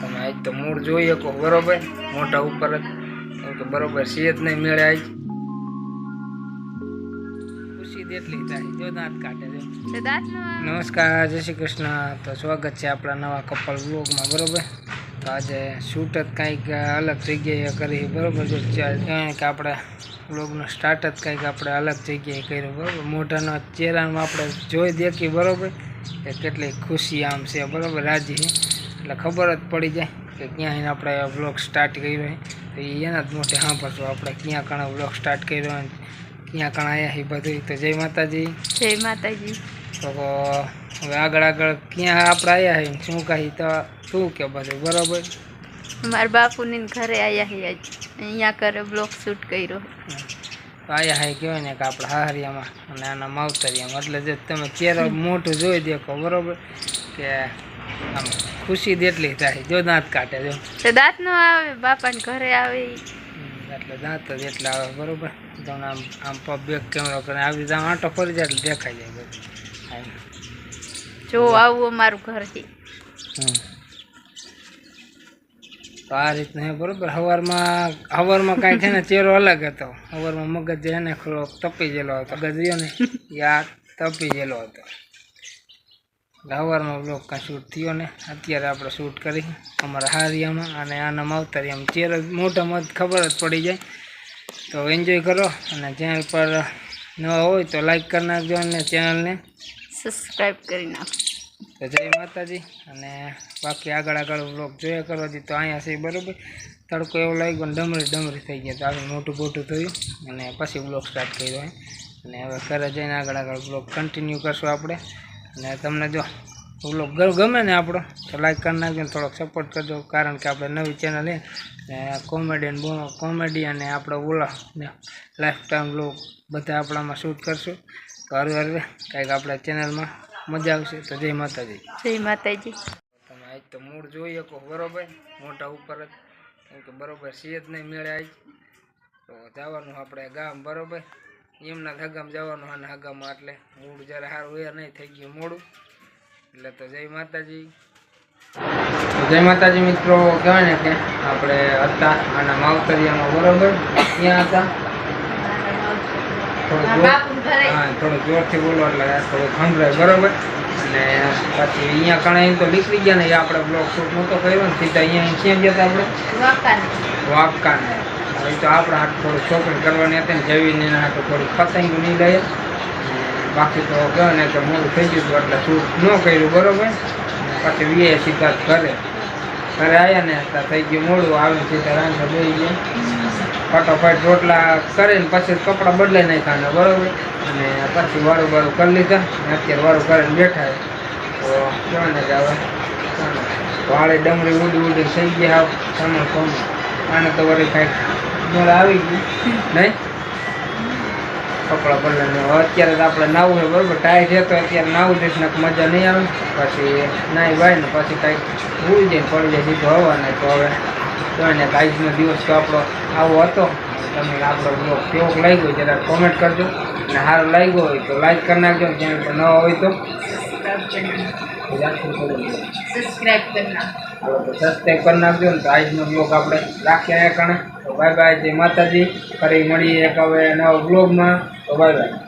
તમે આજ તો મૂળ જોઈ શકો બરોબર? મોટા ઉપર જ. કેમ કે બરોબર સેજ નહીં મેળે આજ ખુશી જેટલી થાય જો દાંત કાઢે છે. તો દાંતનો નમસ્કાર જય શ્રી કૃષ્ણ. તો સ્વાગત છે આપણા નવા કપલ બ્લોગમાં બરોબર? તો આજે શૂટ જ કંઈક અલગ જગ્યાએ કરી બરોબર? જો ચા- કહેવાય કે આપણે બ્લોગનું સ્ટાર્ટ જ કંઈક આપણે અલગ જગ્યાએ કર્યું બરોબર? મોઢાનો ચહેરામાં આપણે જોઈ દેખી બરોબર? કે કેટલી ખુશી આમ છે બરોબર? રાજી છે એટલે ખબર જ પડી જાય કે ક્યાં એને આપણે બ્લોગ સ્ટાર્ટ કર્યો હોય તો એના જ મોટે સાંભળશું આપણે ક્યાં કણા બ્લોગ સ્ટાર્ટ કર્યો અને ક્યાં કણા આવ્યા એ બધું. તો જય માતાજી. જય માતાજી. તો હવે આગળ આગળ ક્યાં આપણે આવ્યા છે શું કહી તો શું કે બધું બરાબર? મારા બાપુની ઘરે આવ્યા આજ. અહીંયા ઘરે બ્લોક શૂટ કર્યો તો આયા હાઈ કહેવાય ને કે આપણે હાહરિયામાં અને આના માવતરિયામાં. એટલે જે તમે ચહેરો મોટું જોઈ દેખો બરોબર? કે આમ ખુશી જેટલી થાય જો દાંત કાઢે જો. તો દાંતનો આવે બાપાને ઘરે આવે એટલે દાંત જ એટલા આવે બરોબર? તો આમ આમ પગ બેક કેમેરો કરે આવી રીતે આંટો ફરી જાય એટલે દેખાઈ જાય બધું. જો આવું અમારું ઘર છે. તો આ રીતના હે બરોબર? હવારમાં હવારમાં કાંઈ છે ને ચહેરો અલગ હતો. હવારમાં મગજ એને ને થોડો તપી ગયેલો હતો. મગજ રહ્યો ને યાદ તપી ગયેલો હતો. એટલે બ્લોક બ્લોગ કાંઈ શૂટ થયો ને અત્યારે આપણે શૂટ કરી અમારા હારિયામાં અને આના માવતરિયામાં ચેર મોટામાં મત ખબર જ પડી જાય. તો એન્જોય કરો અને ચેનલ પર નવા હોય તો લાઈક કરી નાખજો અને ચેનલને સબસ્ક્રાઈબ કરી નાખો. તો જય માતાજી અને બાકી આગળ આગળ બ્લોગ જોયા કરવાથી તો અહીંયા છે બરાબર. તડકો એવો લાગ્યો ને ડમરી ડમરી થઈ ગયા તો આવી મોટું મોટું થયું. અને પછી બ્લોગ સ્ટાર્ટ કર્યો અને હવે ઘરે જઈને આગળ આગળ બ્લોગ કન્ટિન્યુ કરશું આપણે. અને તમને જો બ્લોગ ગમે ને આપણો તો લાઈક કરી નાખજો ને થોડોક સપોર્ટ કરજો કારણ કે આપણે નવી ચેનલ ને કોમેડી કોમેડી અને આપણે ઓલા લાઈફ ટાઈમ બ્લોગ બધા આપણામાં શૂટ કરશું. તો હરવે હરવે કંઈક આપણા ચેનલમાં મજા આવશે. તો જય માતાજી. જય માતાજી. તમે આજ તો મૂળ જોઈ શકો બરોબર? મોટા ઉપર જ. કેમ કે બરોબર સિયત નહીં મેળે આજ. તો જવાનું આપણે ગામ બરોબર? એમના હગામ જવાનું અને હગામાં એટલે મૂળ જ્યારે સારું એ નહીં થઈ ગયું મોડું. એટલે તો જય માતાજી. જય માતાજી મિત્રો કહેવાય ને કે આપણે હતા આના માવતરિયામાં બરોબર? ત્યાં હતા? થોડું જોર- જોરથી બોલો એટલે થોડું સંભળાય બરોબર? અને પછી અહીંયા કણે તો નીકળી ગયા ને એ આપણે બ્લોક શૂટ નહોતો કર્યો ને સીધા અહીંયા ક્યાં ગયા હતા આપણે? વાપકાને એ તો આપણે હાથ થોડું શોપિંગ કરવાની હતી ને જવીને એના હાથે થોડું પતંગ નહીં લઈએ બાકી તો કહો ને તો મોડું થઈ ગયું હતું એટલે શૂટ ન કર્યું, બરાબર? પછી વીએ સીધા ઘરે. ઘરે આવ્યા ને થઈ ગયું મોડું, આવીને સીધા રાંધવા લઈ ગયા. ફટાફટ રોટલા કરીને પછી કપડાં બદલાઈ નાખ્યા બરોબર? અને પછી વાળું વાળું કરી લીધા. ને અત્યારે વાળું કરીને બેઠા તો કેવા ને હવે વાળે ડમરી ઉડી ઉડી થઈ ગયા. સામાન કોમ આને તો વળી કાંઈક મોડ આવી ગયું. નહીં? કપડાં બદલાઈને હવે અત્યારે તો આપણે નાવું છે બરોબર? ટાઈટ છે તો અત્યારે નાવું જઈશ ને મજા નહીં આવે પછી નાહી વાય ને પછી કાંઈક ઉડી જાય પડી જાય સીધો હવાને તો હવે જોઈને ને આજનો દિવસ તો આપણો આવો હતો. તમે આપણો બ્લોગ કેવો લાગ્યો જરા કોમેન્ટ કરજો. અને સારો લાગ્યો હોય તો લાઈક કરી નાખજો ચેનલ પર ન હોય તો સબસ્ક્રાઈબ કરી નાખો સબસ્ક્રાઈબ કરી નાખજો ને તો આજનો બ્લોગ આપણે રાખ્યા કણે. તો બાય બાય જય માતાજી. ફરી મળીએ એક હવે નવા બ્લોગમાં તો બાય બાય